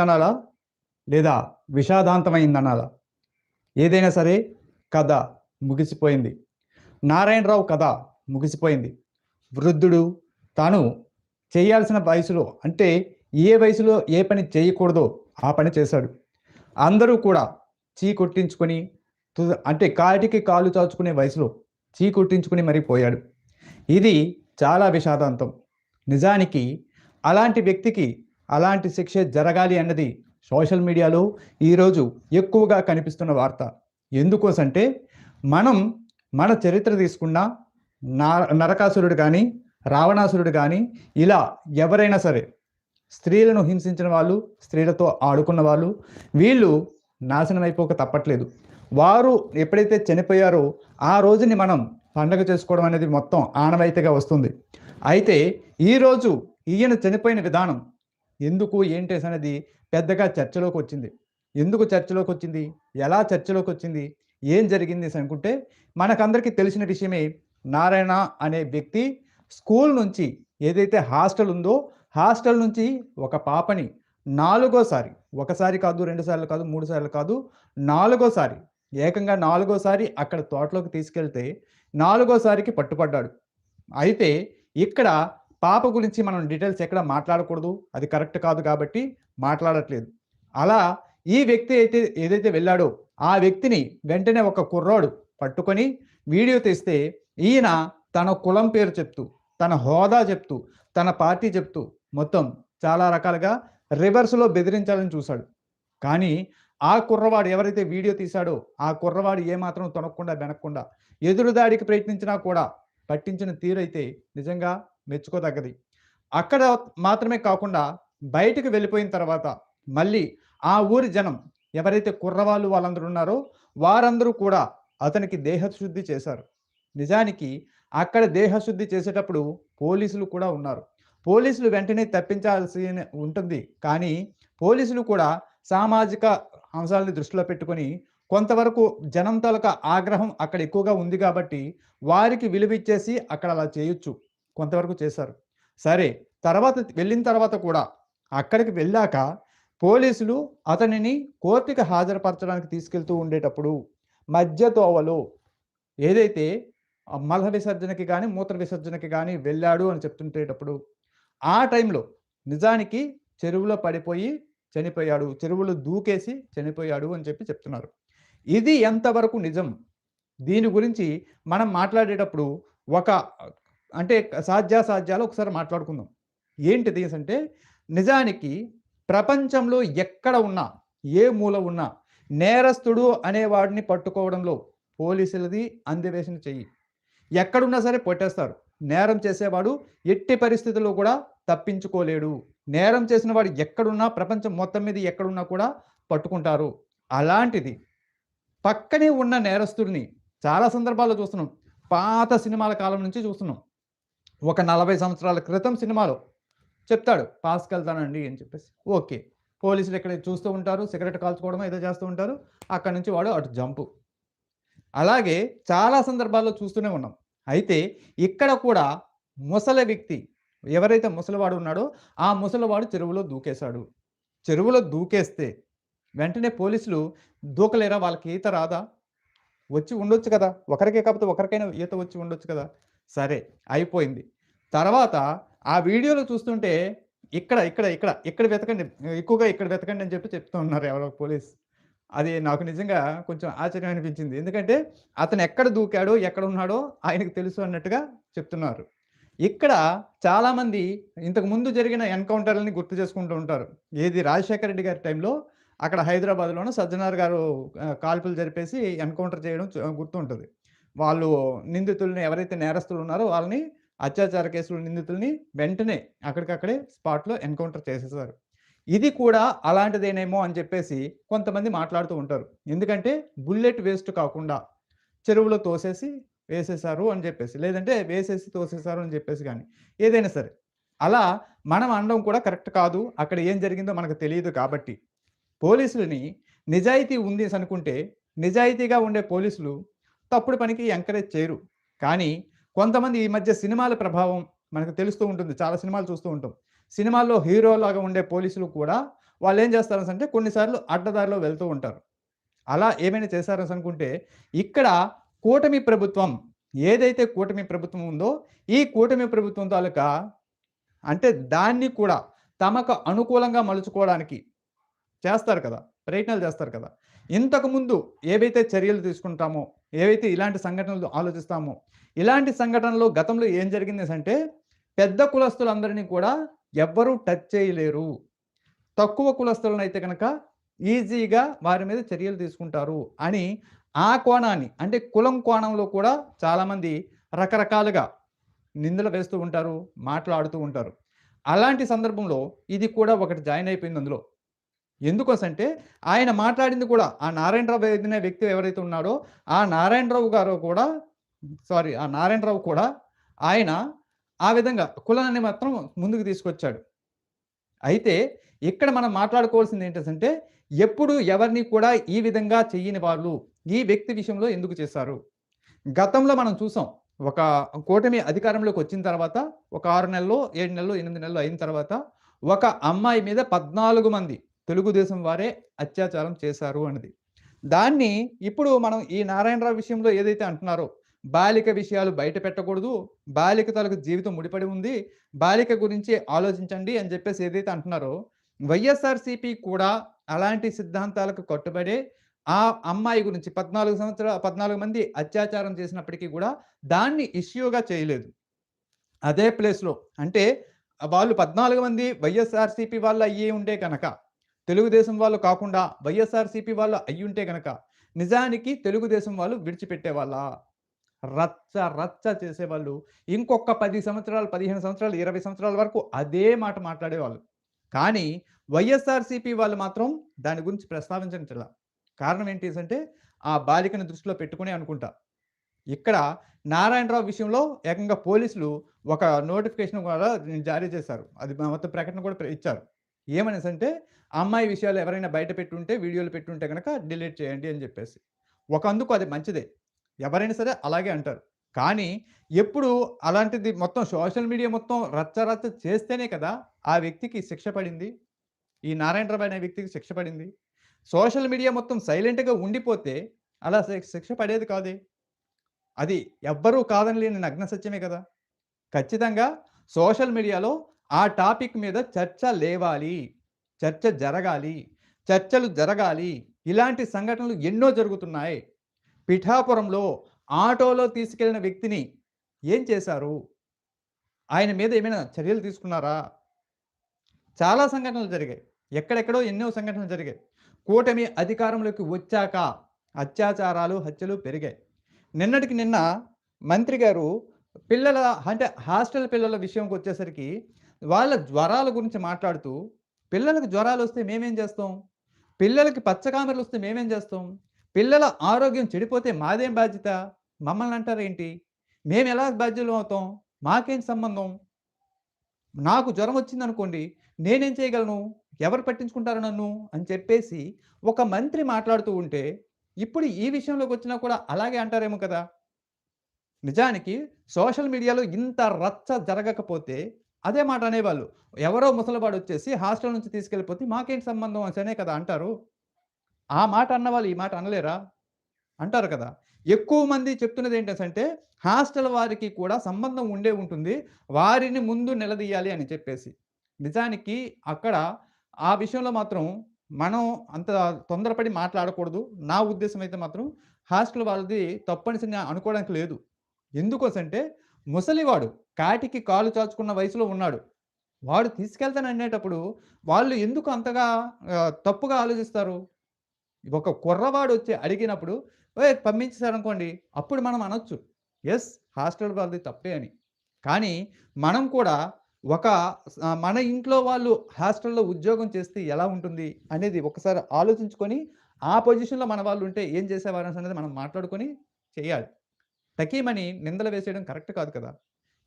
అనాలా? లేదా విషాదాంతమైందనాలా? ఏదైనా సరే కథ ముగిసిపోయింది. నారాయణరావు కథ ముగిసిపోయింది. వృద్ధుడు తాను చేయాల్సిన వయసులో అంటే ఏ వయసులో ఏ పని చేయకూడదో ఆ పని చేశాడు. అందరూ కూడా చీ కొట్టించుకొని అంటే కాటికి కాలు చాచుకునే వయసులో చీ కొట్టించుకుని మరీ పోయాడు. ఇది చాలా విషాదాంతం. నిజానికి అలాంటి వ్యక్తికి అలాంటి శిక్ష జరగాలి అన్నది సోషల్ మీడియాలో ఈరోజు ఎక్కువగా కనిపిస్తున్న వార్త. ఎందుకోసంటే మనం మన చరిత్ర తీసుకున్న నరకాసురుడు కానీ రావణాసురుడు కానీ ఇలా ఎవరైనా సరే స్త్రీలను హింసించిన వాళ్ళు స్త్రీలతో ఆడుకున్న వాళ్ళు వీళ్ళు నాశనం అయిపోక తప్పట్లేదు. వారు ఎప్పుడైతే చనిపోయారో ఆ రోజుని మనం పండగ చేసుకోవడం అనేది మొత్తం ఆనవాయితీగా వస్తుంది. అయితే ఈరోజు ఈయన చనిపోయిన విధానం ఎందుకు ఏంటి అనేది పెద్దగా చర్చలోకి వచ్చింది ఎందుకు చర్చలోకి వచ్చింది ఎలా చర్చలోకి వచ్చింది ఏం జరిగింది అనుకుంటే మనకందరికీ తెలిసిన విషయమే నారాయణ అనే వ్యక్తి స్కూల్ నుంచి ఏదైతే హాస్టల్ ఉందో హాస్టల్ నుంచి ఒక పాపని నాలుగోసారి ఒకసారి కాదు రెండు సార్లు కాదు మూడు సార్లు కాదు నాలుగోసారి ఏకంగా నాలుగోసారి అక్కడ తోటలోకి తీసుకెళ్తే నాలుగోసారికి పట్టుపడ్డాడు. అయితే ఇక్కడ పాప గురించి మనం డీటెయిల్స్ ఎక్కడ మాట్లాడకూడదు. అది కరెక్ట్ కాదు కాబట్టి మాట్లాడట్లేదు. అలా ఈ వ్యక్తి అయితే ఏదైతే వెళ్ళాడో ఆ వ్యక్తిని వెంటనే ఒక కుర్రాడు పట్టుకొని వీడియో తీస్తే ఈయన తన కులం పేరు చెప్తూ తన హోదా చెప్తూ తన పార్టీ చెప్తూ మొత్తం చాలా రకాలుగా రివర్స్లో బెదిరించాలని చూశాడు. కానీ ఆ కుర్రవాడు ఎవరైతే వీడియో తీశాడో ఆ కుర్రవాడు ఏమాత్రం తొనకుండా వెనక్కుండా ఎదురుదాడికి ప్రయత్నించినా కూడా పట్టించిన తీరైతే నిజంగా మెచ్చుకోదగ్గది. అక్కడ మాత్రమే కాకుండా బయటకు వెళ్ళిపోయిన తర్వాత మళ్ళీ ఆ ఊరి జనం ఎవరైతే కుర్రవాళ్ళు వాళ్ళందరూ ఉన్నారో వారందరూ కూడా అతనికి దేహశుద్ధి చేశారు. నిజానికి అక్కడ దేహశుద్ధి చేసేటప్పుడు పోలీసులు కూడా ఉన్నారు. పోలీసులు వెంటనే తప్పించాల్సి ఉంటుంది. కానీ పోలీసులు కూడా సామాజిక అంశాలని దృష్టిలో పెట్టుకొని కొంతవరకు జనం తాలూకా ఆగ్రహం అక్కడ ఎక్కువగా ఉంది కాబట్టి వారికి విలువ ఇచ్చేసి అక్కడ అలా చేయొచ్చు. కొంతవరకు చేశారు. సరే తర్వాత వెళ్ళిన తర్వాత కూడా అక్కడికి వెళ్ళాక పోలీసులు అతనిని కోర్టుకి హాజరుపరచడానికి తీసుకెళ్తూ ఉండేటప్పుడు మధ్య తోవలో ఏదైతే మల విసర్జనకి కానీ మూత్ర విసర్జనకి కానీ వెళ్ళాడు అని చెప్తుంటేటప్పుడు ఆ టైంలో నిజానికి చెరువులో పడిపోయి చనిపోయాడు. చెరువులో దూకేసి చనిపోయాడు అని చెప్పి చెప్తున్నారు. ఇది ఎంతవరకు నిజం? దీని గురించి మనం మాట్లాడేటప్పుడు ఒక అంటే సాధ్యాసాధ్యాలు ఒకసారి మాట్లాడుకుందాం. ఏంటిది అంటే నిజానికి ప్రపంచంలో ఎక్కడ ఉన్నా ఏ మూల ఉన్నా నేరస్తుడు అనేవాడిని పట్టుకోవడంలో పోలీసులది అందివేసిన చెయ్యి. ఎక్కడున్నా సరే పట్టేస్తారు నేరం చేసేవాడు ఎట్టి పరిస్థితుల్లో కూడా తప్పించుకోలేడు. నేరం చేసిన వాడు ఎక్కడున్నా ప్రపంచం మొత్తం మీద ఎక్కడున్నా కూడా పట్టుకుంటారు. అలాంటిది పక్కనే ఉన్న నేరస్తుడిని చాలా సందర్భాల్లో చూస్తున్నాం. పాత సినిమాల కాలం నుంచి చూస్తున్నాం. ఒక నలభై సంవత్సరాల క్రితం సినిమాలో చెప్తాడు పాస్కి వెళ్తానండి అని చెప్పేసి. ఓకే. పోలీసులు ఇక్కడ చూస్తూ ఉంటారు సిగరెట్ కాల్చుకోవడం ఏదో చేస్తూ ఉంటారు అక్కడి నుంచి వాడు అటు జంపు. అలాగే చాలా సందర్భాల్లో చూస్తూనే ఉన్నాం. అయితే ఇక్కడ కూడా ముసలి వ్యక్తి ఎవరైతే ముసలివాడు ఉన్నాడో ఆ ముసలివాడు చెరువులో దూకేశాడు. చెరువులో దూకేస్తే వెంటనే పోలీసులు దూకలేరా? వాళ్ళకి ఈత రాదా? వచ్చి ఉండొచ్చు కదా. ఒకరికే కాకపోతే ఒకరికైనా ఈత వచ్చి ఉండొచ్చు కదా. సరే అయిపోయింది. తర్వాత ఆ వీడియోలో చూస్తుంటే ఇక్కడ ఇక్కడ ఇక్కడ ఇక్కడ వెతకండి ఎక్కువగా ఇక్కడ వెతకండి అని చెప్పి చెప్తూ ఉన్నారు ఎవరో పోలీస్. అది నాకు నిజంగా కొంచెం ఆశ్చర్యం అనిపించింది. ఎందుకంటే అతను ఎక్కడ దూకాడో ఎక్కడ ఉన్నాడో ఆయనకు తెలుసు అన్నట్టుగా చెప్తున్నారు. ఇక్కడ చాలామంది ఇంతకు ముందు జరిగిన ఎన్కౌంటర్లని గుర్తు చేసుకుంటూ ఉంటారు. ఏది రాజశేఖర రెడ్డి గారి టైంలో అక్కడ హైదరాబాద్లోనూ సజ్జనార్ గారు కాల్పులు జరిపేసి ఎన్కౌంటర్ చేయడం గుర్తుంటుంది వాళ్ళు నిందితుల్ని ఎవరైతే నేరస్తులు ఉన్నారో వాళ్ళని అత్యాచార కేసులు నిందితుల్ని వెంటనే అక్కడికక్కడే స్పాట్లో ఎన్కౌంటర్ చేసేసారు ఇది కూడా అలాంటిదేనేమో అని చెప్పేసి కొంతమంది మాట్లాడుతూ ఉంటారు. ఎందుకంటే బుల్లెట్ వేస్ట్ కాకుండా చెరువులో తోసేసి వేసేసారు అని చెప్పేసి. లేదంటే వేసేసి తోసేసారు అని చెప్పేసి కానీ ఏదైనా సరే. అలా మనం అనడం కూడా కరెక్ట్ కాదు. అక్కడ ఏం జరిగిందో మనకు తెలియదు కాబట్టి. పోలీసులని నిజాయితీ ఉంది అనుకుంటే నిజాయితీగా ఉండే పోలీసులు తప్పుడు పనికి ఎంకరేజ్ చేయరు. కానీ కొంతమంది ఈ మధ్య సినిమాల ప్రభావం మనకు తెలుస్తూ ఉంటుంది. చాలా సినిమాలు చూస్తూ ఉంటాం. సినిమాల్లో హీరోలాగా ఉండే పోలీసులు కూడా వాళ్ళు ఏం చేస్తారంటే కొన్నిసార్లు అడ్డదారిలో వెళ్తూ ఉంటారు. అలా ఏమైనా చేశారని అనుకుంటే ఇక్కడ కూటమి ప్రభుత్వం ఏదైతే కూటమి ప్రభుత్వం ఉందో ఈ కూటమి ప్రభుత్వం తాలూకా అంటే దాన్ని కూడా తమకు అనుకూలంగా మలుచుకోవడానికి చేస్తారు కదా. ప్రయత్నాలు చేస్తారు కదా. ఇంతకుముందు ఏవైతే చర్యలు తీసుకుంటామో ఏవైతే ఇలాంటి సంఘటనలు ఆలోచిస్తామో ఇలాంటి సంఘటనలు గతంలో ఏం జరిగింది అంటే పెద్ద కులస్తులందరినీ కూడా ఎవ్వరూ టచ్ చేయలేరు. తక్కువ కులస్తులను అయితే కనుక ఈజీగా వారి మీద చర్యలు తీసుకుంటారు అని ఆ కోణాన్ని అంటే కులం కోణంలో కూడా చాలామంది రకరకాలుగా నిందలు వేస్తూ ఉంటారు మాట్లాడుతూ ఉంటారు. అలాంటి సందర్భంలో ఇది కూడా ఒకటి జాయిన్ అయిపోయింది అందులో. ఎందుకోసంటే ఆయన మాట్లాడింది కూడా ఆ నారాయణరావు అనే వ్యక్తి ఎవరైతే ఉన్నాడో ఆ నారాయణరావు గారు కూడా సారీ ఆ నారాయణరావు కూడా ఆయన ఆ విధంగా కులాన్ని మాత్రం ముందుకు తీసుకొచ్చాడు. అయితే ఇక్కడ మనం మాట్లాడుకోవాల్సింది ఏంటంటే ఎప్పుడు ఎవరిని కూడా ఈ విధంగా చెయ్యని వాళ్ళు ఈ వ్యక్తి విషయంలో ఎందుకు చేశారు? గతంలో మనం చూసాం ఒక కూటమి అధికారంలోకి వచ్చిన తర్వాత ఒక ఆరు నెలలు ఏడు నెలలు ఎనిమిది నెలలు అయిన తర్వాత ఒక అమ్మాయి మీద పద్నాలుగు మంది తెలుగుదేశం వారే అత్యాచారం చేశారు అన్నది. దాన్ని ఇప్పుడు మనం ఈ నారాయణరావు విషయంలో ఏదైతే అంటున్నారో బాలిక విషయాలు బయట పెట్టకూడదు బాలిక తలకు జీవితం ముడిపడి ఉంది బాలిక గురించి ఆలోచించండి అని చెప్పేసి ఏదైతే అంటున్నారో వైఎస్ఆర్సిపి కూడా అలాంటి సిద్ధాంతాలకు కట్టుబడే ఆ అమ్మాయి గురించి పద్నాలుగు సంవత్సరాల పద్నాలుగు మంది అత్యాచారం చేసినప్పటికీ కూడా దాన్ని ఇష్యూగా చేయలేదు. అదే ప్లేస్లో అంటే వాళ్ళు పద్నాలుగు మంది వైఎస్ఆర్సిపి వాళ్ళు అయ్యి ఉంటే కనుక తెలుగుదేశం వాళ్ళు కాకుండా వైఎస్ఆర్సిపి వాళ్ళు అయ్యుంటే గనక కనుక నిజానికి తెలుగుదేశం వాళ్ళు విడిచిపెట్టే వాళ్ళ రచ్చ రచ్చ చేసేవాళ్ళు. ఇంకొక పది సంవత్సరాలు పదిహేను సంవత్సరాలు ఇరవై సంవత్సరాల వరకు అదే మాట మాట్లాడేవాళ్ళు. కానీ వైఎస్ఆర్సిపి వాళ్ళు మాత్రం దాని గురించి ప్రస్తావించడం కారణం ఏంటి అంటే ఆ బాలికను దృష్టిలో పెట్టుకునే అనుకుంటా. ఇక్కడ నారాయణరావు విషయంలో ఏకంగా పోలీసులు ఒక నోటిఫికేషన్ కూడా జారీ చేశారు. అది మొత్తం ప్రకటన కూడా ఇచ్చారు. ఏమనేసి అంటే అమ్మాయి విషయాలు ఎవరైనా బయట పెట్టుంటే వీడియోలు పెట్టుంటే కనుక డిలీట్ చేయండి అని చెప్పేసి. ఒక అందుకు అది మంచిదే. ఎవరైనా సరే అలాగే అంటారు. కానీ ఎప్పుడు అలాంటిది మొత్తం సోషల్ మీడియా మొత్తం రచ్చ రచ్చ చేస్తేనే కదా ఆ వ్యక్తికి శిక్ష పడింది. ఈ నారాయణరావు అనే వ్యక్తికి శిక్ష పడింది. సోషల్ మీడియా మొత్తం సైలెంట్గా ఉండిపోతే అలా శిక్ష పడేది కాదే. అది ఎవ్వరూ కాదని లేని నగ్న సత్యమే కదా. ఖచ్చితంగా సోషల్ మీడియాలో ఆ టాపిక్ మీద చర్చ లేవాలి చర్చ జరగాలి చర్చలు జరగాలి. ఇలాంటి సంఘటనలు ఎన్నో జరుగుతున్నాయి. పిఠాపురంలో ఆటోలో తీసుకెళ్ళిన వ్యక్తిని ఏం చేశారు? ఆయన మీద ఏమైనా చర్యలు తీసుకున్నారా? చాలా సంఘటనలు జరిగాయి. ఎక్కడెక్కడో ఎన్నో సంఘటనలు జరిగాయి. కూటమి అధికారంలోకి వచ్చాక అత్యాచారాలు హత్యలు పెరిగాయి. నిన్నటికి నిన్న మంత్రి గారు పిల్లల అంటే హాస్టల్ పిల్లల విషయంకి వచ్చేసరికి వాళ్ళ జ్వరాల గురించి మాట్లాడుతూ పిల్లలకు జ్వరాలు వస్తే మేమేం చేస్తాం? పిల్లలకి పచ్చకామెరలు వస్తే మేమేం చేస్తాం? పిల్లల ఆరోగ్యం చెడిపోతే మాదేం బాధ్యత? మమ్మల్ని అంటారేంటి మేము ఎలా బాధ్యులు అవుతాం? మాకేం సంబంధం? నాకు జ్వరం వచ్చింది అనుకోండి నేనేం చేయగలను? ఎవరు పట్టించుకుంటారు నన్ను? అని చెప్పేసి ఒక మంత్రి మాట్లాడుతూ ఉంటే ఇప్పుడు ఈ విషయంలోకి వచ్చినా కూడా అలాగే అంటారేమో కదా? నిజానికి సోషల్ మీడియాలో ఇంత రచ్చ జరగకపోతే అదే మాట అనేవాళ్ళు. ఎవరో ముసలివాడు వచ్చేసి హాస్టల్ నుంచి తీసుకెళ్ళిపోతే మాకేంటి సంబంధం అనే కదా అంటారు. ఆ మాట అన్నవాళ్ళు ఈ మాట అనలేరా? అంటారు కదా. ఎక్కువ మంది చెప్తున్నది ఏంటంటే హాస్టల్ వారికి కూడా సంబంధం ఉండే ఉంటుంది. వారిని ముందు నిలదీయాలి అని చెప్పేసి. నిజానికి అక్కడ ఆ విషయంలో మాత్రం మనం అంత తొందరపడి మాట్లాడకూడదు. నా ఉద్దేశం అయితే మాత్రం హాస్టల్ వాళ్ళది తప్పనిసరిగా అనుకోవడానికి లేదు. ఎందుకోసంటే ముసలివాడు కాటికి కాలు చాచుకున్న వయసులో ఉన్నాడు. వాడు తీసుకెళ్తాను అనేటప్పుడు వాళ్ళు ఎందుకు అంతగా తప్పుగా ఆలోచిస్తారు? ఒక కుర్రవాడు వచ్చి అడిగినప్పుడు ఏ పంపించేశారనుకోండి అప్పుడు మనం అనొచ్చు. ఎస్ హాస్టల్ వాళ్ళది తప్పే అని. కానీ మనం కూడా ఒక మన ఇంట్లో వాళ్ళు హాస్టల్లో ఉద్యోగం చేస్తే ఎలా ఉంటుంది అనేది ఒకసారి ఆలోచించుకొని ఆ పొజిషన్లో మన వాళ్ళు ఉంటే ఏం చేసేవారు అనేది మనం మాట్లాడుకొని చేయాలి. తకీమని నిందలు వేసేయడం కరెక్ట్ కాదు కదా.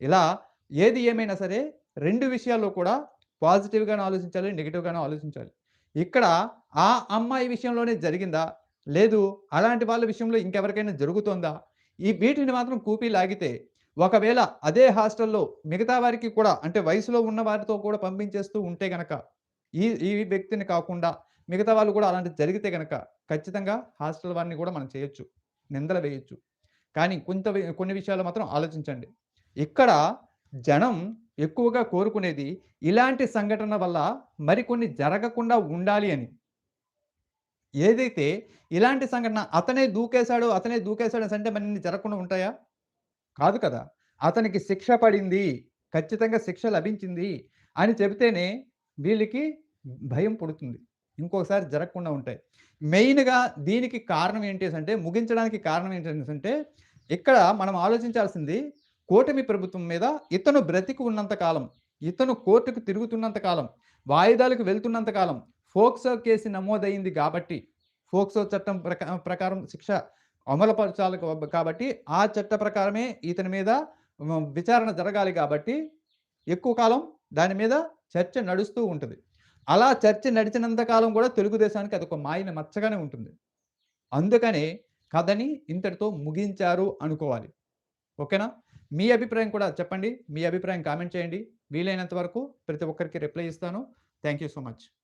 ఇలా ఏది ఏమైనా సరే రెండు విషయాల్లో కూడా పాజిటివ్గానే ఆలోచించాలి నెగిటివ్గానే ఆలోచించాలి. ఇక్కడ ఆ అమ్మాయి విషయంలోనే జరిగిందా? లేదు. అలాంటి వాళ్ళ విషయంలో ఇంకెవరికైనా జరుగుతుందా? ఈ వీటిని మాత్రం కూపీ లాగితే ఒకవేళ అదే హాస్టల్లో మిగతా వారికి కూడా అంటే వయసులో ఉన్న వారితో కూడా పంపించేస్తూ ఉంటే గనక ఈ ఈ వ్యక్తిని కాకుండా మిగతా వాళ్ళు కూడా అలాంటిది జరిగితే గనక ఖచ్చితంగా హాస్టల్ వారిని కూడా మనం చేయొచ్చు. నిందలు వేయొచ్చు. కానీ కొంత కొన్ని విషయాలు మాత్రం ఆలోచించండి. ఇక్కడ జనం ఎక్కువగా కోరుకునేది ఇలాంటి సంఘటన వల్ల మరికొన్ని జరగకుండా ఉండాలి అని. ఏదైతే ఇలాంటి సంఘటన అతనే దూకేశాడు, అతనే దూకేశాడు అంటే మరిన్ని జరగకుండా ఉంటాయా? కాదు కదా! అతనికి శిక్ష పడింది. ఖచ్చితంగా శిక్ష లభించింది అని చెబితేనే వీళ్ళకి భయం పుడుతుంది. ఇంకోసారి జరగకుండా ఉంటాయి. మెయిన్‌గా దీనికి కారణం ఏంటి అంటే ముగించడానికి కారణం ఏంటి అంటే ఇక్కడ మనం ఆలోచించాల్సింది కూటమి ప్రభుత్వం మీద ఇతను బ్రతికి ఉన్నంత కాలం, ఇతను కోర్టుకు తిరుగుతున్నంత కాలం, వాయిదాలకు వెళ్తున్నంత కాలం, ఫోక్సో కేసు నమోదయింది కాబట్టి ఫోక్సో చట్టం ప్రకారం శిక్ష అమలుపరచాలి కాబట్టి ఆ చట్ట ప్రకారమే ఇతని మీద విచారణ జరగాలి కాబట్టి ఎక్కువ కాలం దాని మీద చర్చ నడుస్తూ ఉంటుంది అలా చర్చ నడిచినంత కాలం కూడా తెలుగుదేశానికి అదొక మాయన మచ్చగానే ఉంటుంది. అందుకనే కథని ఇంతటితో ముగించారు అనుకోవాలి. ఓకేనా? మీ అభిప్రాయం కూడా చెప్పండి. మీ అభిప్రాయం కామెంట్ చేయండి. వీలైనంత వరకు ప్రతి ఒక్కరికి రిప్లై ఇస్తాను. Thank you so much.